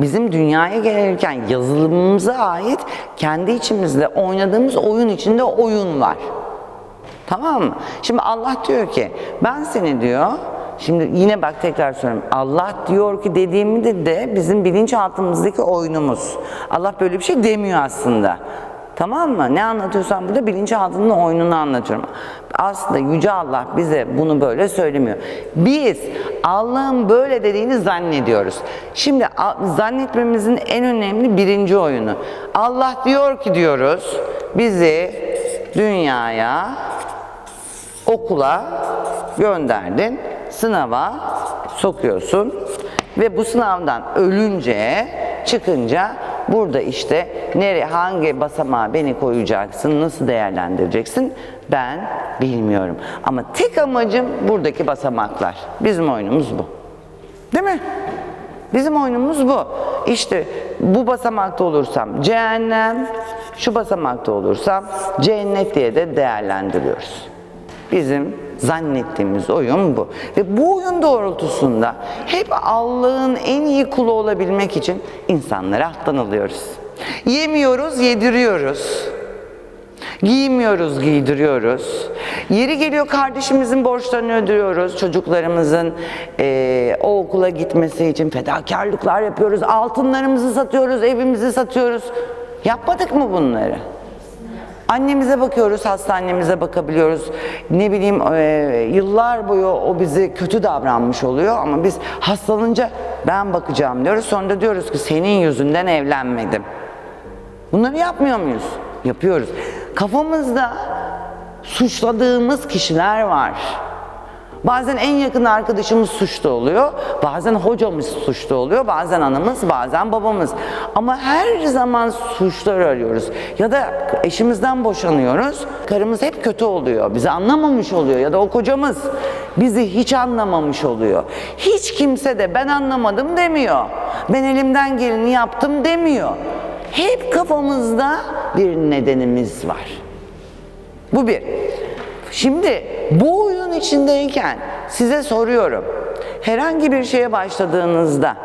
bizim dünyaya gelirken yazılımımıza ait kendi içimizde oynadığımız oyun içinde oyun var. Tamam mı? Şimdi Allah diyor ki ben seni diyor Şimdi yine bak tekrar söylüyorum. Allah diyor ki dediğimi de, de bizim bilinçaltımızdaki oyunumuz. Allah böyle bir şey demiyor aslında. Tamam mı? Ne anlatıyorsam burada bilinçaltının oyununu anlatıyorum. Aslında Yüce Allah bize bunu böyle söylemiyor. Biz Allah'ın böyle dediğini zannediyoruz. Şimdi zannetmemizin en önemli birinci oyunu. Allah diyor ki diyoruz bizi dünyaya okula gönderdin, sınava sokuyorsun ve bu sınavdan ölünce çıkınca burada işte nereye hangi basamağa beni koyacaksın, nasıl değerlendireceksin ben bilmiyorum. Ama tek amacım buradaki basamaklar. Bizim oyunumuz bu. Değil mi? Bizim oyunumuz bu. İşte bu basamakta olursam cehennem, şu basamakta olursam cennet diye de değerlendiriyoruz. Bizim zannettiğimiz oyun bu. Ve bu oyun doğrultusunda hep Allah'ın en iyi kulu olabilmek için insanları alttan alıyoruz. Yemiyoruz, yediriyoruz. Giymiyoruz, giydiriyoruz. Yeri geliyor kardeşimizin borçlarını ödüyoruz. Çocuklarımızın eee, o okula gitmesi için fedakarlıklar yapıyoruz. Altınlarımızı satıyoruz, evimizi satıyoruz. Yapmadık mı bunları? Annemize bakıyoruz, hastanemize bakabiliyoruz. Ne bileyim eee, yıllar boyu o bizi kötü davranmış oluyor ama biz hastalanınca ben bakacağım diyoruz. Sonra da diyoruz ki senin yüzünden evlenmedim. Bunları yapmıyor muyuz? Yapıyoruz. Kafamızda suçladığımız kişiler var. Bazen en yakın arkadaşımız suçlu oluyor, bazen hocamız suçlu oluyor, bazen anamız, bazen babamız. Ama her zaman suçları arıyoruz. Ya da eşimizden boşanıyoruz, karımız hep kötü oluyor, bizi anlamamış oluyor ya da o kocamız bizi hiç anlamamış oluyor. Hiç kimse de ben anlamadım demiyor. Ben elimden geleni yaptım demiyor. Hep kafamızda bir nedenimiz var. Bu bir. Şimdi bu içindeyken size soruyorum. Herhangi bir şeye başladığınızda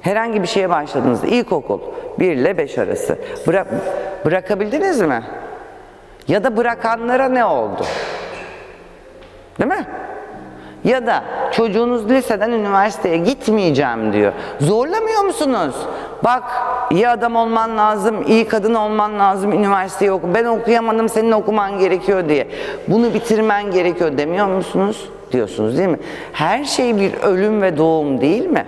herhangi bir şeye başladığınızda ilkokul 1 ile 5 arası bırak, bırakabildiniz mi? Ya da bırakanlara ne oldu? Değil mi? Ya da çocuğunuz liseden üniversiteye gitmeyeceğim diyor. Zorlamıyor musunuz? Bak iyi adam olman lazım, iyi kadın olman lazım, üniversiteyi oku. Ben okuyamadım, senin okuman gerekiyor diye. Bunu bitirmen gerekiyor demiyor musunuz? Diyorsunuz değil mi? Her şey bir ölüm ve doğum değil mi?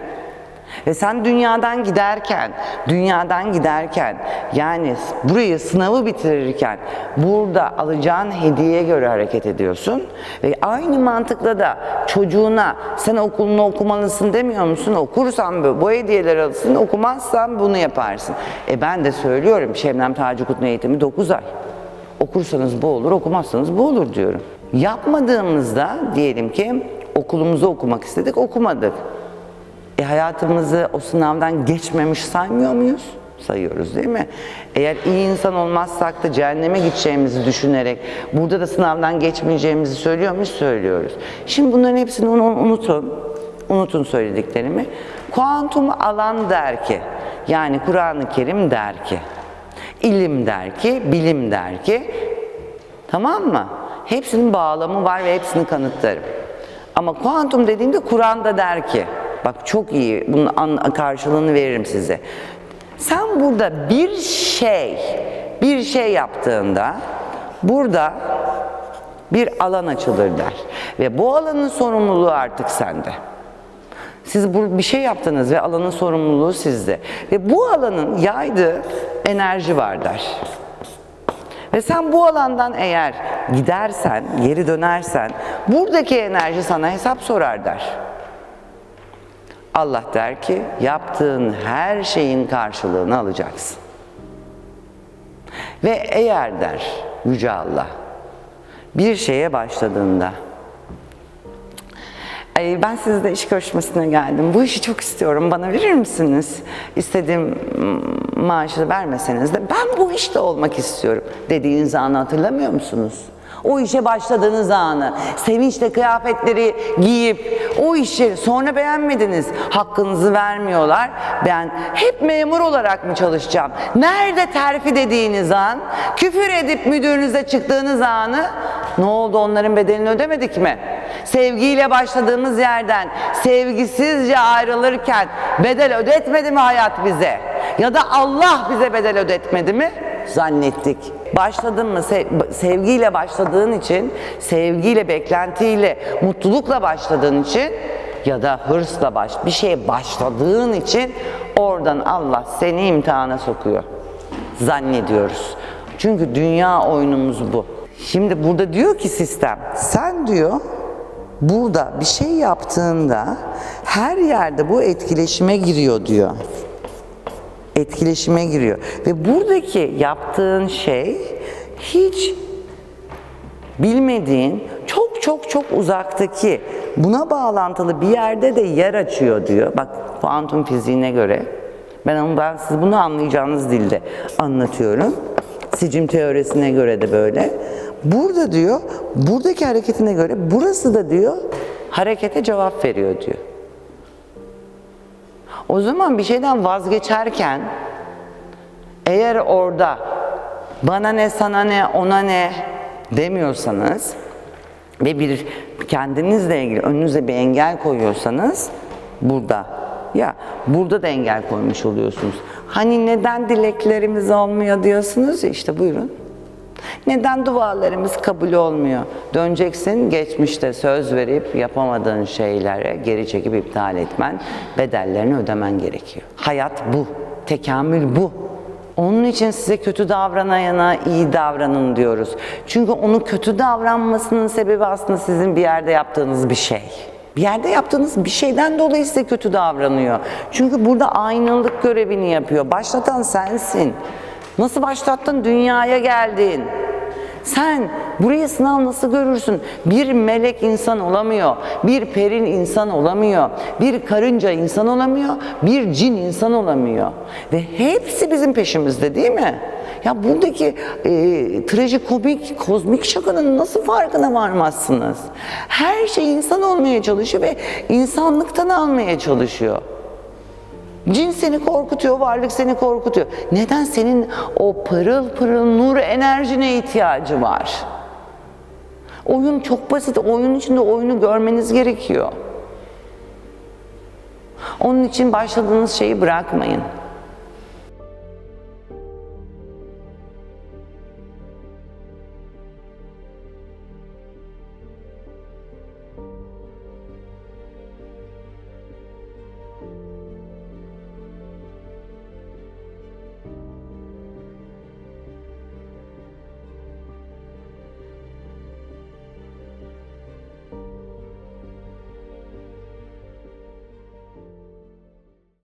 Ve sen dünyadan giderken, dünyadan giderken yani burayı sınavı bitirirken burada alacağın hediyeye göre hareket ediyorsun. Ve aynı mantıkla da çocuğuna sen okulunu okumalısın demiyor musun? Okursan bu, bu hediyeleri alırsın, okumazsan bunu yaparsın. E ben de söylüyorum Şebnem Tacikut'un eğitimi 9 ay. Okursanız bu olur, okumazsanız bu olur diyorum. Yapmadığımızda diyelim ki okulumuzu okumak istedik, okumadık. E hayatımızı o sınavdan geçmemiş saymıyor muyuz? Sayıyoruz değil mi? Eğer iyi insan olmazsak da cehenneme gideceğimizi düşünerek burada da sınavdan geçmeyeceğimizi söylüyor muyuz? Söylüyoruz. Şimdi bunların hepsini un- unutun. Unutun söylediklerimi. Kuantum alan der ki, yani Kur'an-ı Kerim der ki, ilim der ki, bilim der ki, Tamam mı? Hepsinin bağlamı var ve hepsini kanıtlarım. Ama kuantum dediğimde Kur'an'da der ki, bak çok iyi, bunun karşılığını veririm size. Sen burada bir şey, bir şey yaptığında burada bir alan açılır der. Ve bu alanın sorumluluğu artık sende. Siz bir şey yaptınız ve alanın sorumluluğu sizde. Ve bu alanın yaydığı enerji var der. Ve sen bu alandan eğer gidersen, geri dönersen buradaki enerji sana hesap sorar der. Allah der ki yaptığın her şeyin karşılığını alacaksın. Ve eğer der Yüce Allah bir şeye başladığında ben sizde iş görüşmesine geldim. Bu işi çok istiyorum. Bana verir misiniz? İstediğim maaşı vermeseniz de ben bu işte olmak istiyorum dediğiniz anı hatırlamıyor musunuz? O işe başladığınız anı, sevinçle kıyafetleri giyip o işi sonra beğenmediniz, hakkınızı vermiyorlar. Ben hep memur olarak mı çalışacağım? Nerede terfi dediğiniz an, küfür edip müdürünüze çıktığınız anı ne oldu onların bedelini ödemedik mi? Sevgiyle başladığımız yerden sevgisizce ayrılırken bedel ödetmedi mi hayat bize? Ya da Allah bize bedel ödetmedi mi? Zannettik. Başladın mı sev- sevgiyle başladığın için, sevgiyle, beklentiyle, mutlulukla başladığın için ya da hırsla baş bir şeye başladığın için oradan Allah seni imtihana sokuyor. Zannediyoruz. Çünkü dünya oyunumuz bu. Şimdi burada diyor ki sistem, sen diyor burada bir şey yaptığında her yerde bu etkileşime giriyor diyor etkileşime giriyor. Ve buradaki yaptığın şey hiç bilmediğin çok çok çok uzaktaki buna bağlantılı bir yerde de yer açıyor diyor. Bak kuantum fiziğine göre ben onu ben siz bunu anlayacağınız dilde anlatıyorum. Sicim teorisine göre de böyle. Burada diyor, buradaki hareketine göre burası da diyor harekete cevap veriyor diyor. O zaman bir şeyden vazgeçerken eğer orada bana ne sana ne ona ne demiyorsanız ve bir kendinizle ilgili önünüze bir engel koyuyorsanız burada ya burada da engel koymuş oluyorsunuz. Hani neden dileklerimiz olmuyor diyorsunuz ya işte buyurun. Neden dualarımız kabul olmuyor? Döneceksin geçmişte söz verip yapamadığın şeylere geri çekip iptal etmen, bedellerini ödemen gerekiyor. Hayat bu, tekamül bu. Onun için size kötü davranayana iyi davranın diyoruz. Çünkü onun kötü davranmasının sebebi aslında sizin bir yerde yaptığınız bir şey. Bir yerde yaptığınız bir şeyden dolayı size kötü davranıyor. Çünkü burada aynalık görevini yapıyor. Başlatan sensin. Nasıl başlattın? Dünyaya geldin. Sen buraya sınav nasıl görürsün? Bir melek insan olamıyor, bir perin insan olamıyor, bir karınca insan olamıyor, bir cin insan olamıyor. Ve hepsi bizim peşimizde değil mi? Ya buradaki e, trajikomik, kozmik şakanın nasıl farkına varmazsınız? Her şey insan olmaya çalışıyor ve insanlıktan almaya çalışıyor. Cin seni korkutuyor, varlık seni korkutuyor. Neden senin o pırıl pırıl nur enerjine ihtiyacı var? Oyun çok basit. Oyun içinde oyunu görmeniz gerekiyor. Onun için başladığınız şeyi bırakmayın.